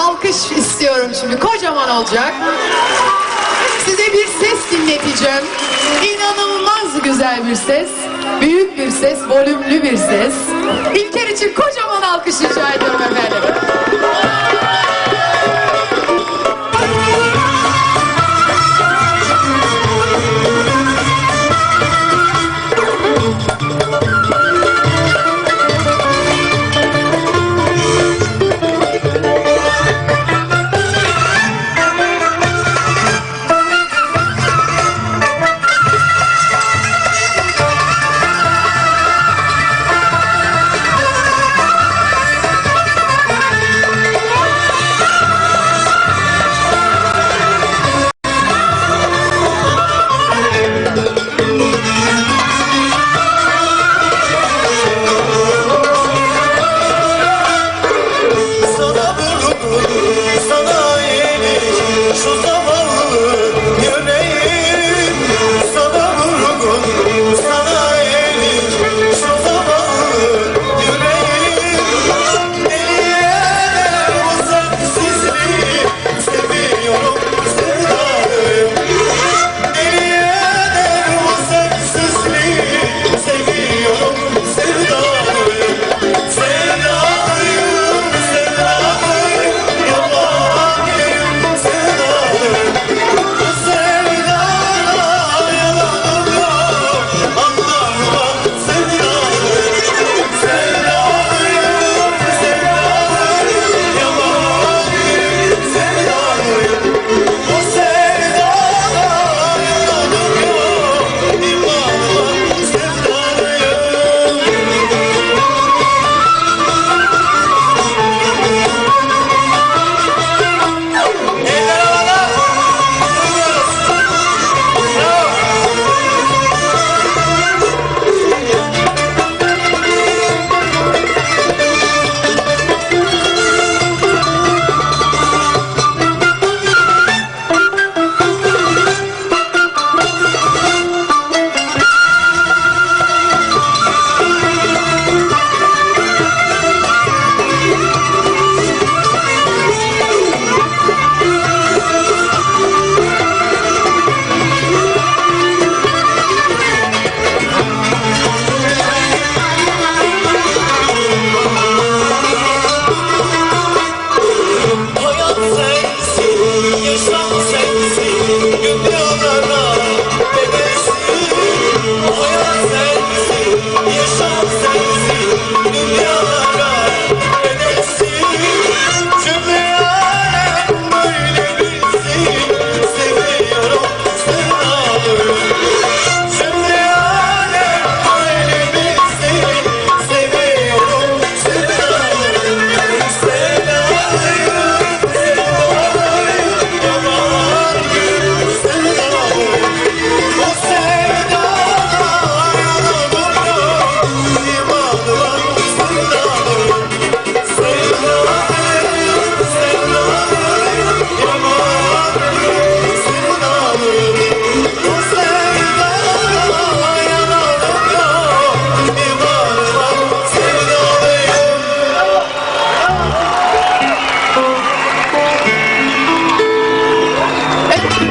alkış istiyorum şimdi. Kocaman olacak. Size bir ses dinleteceğim. İnanılmaz güzel bir ses. Büyük bir ses, volümlü bir ses. İlker için kocaman alkış.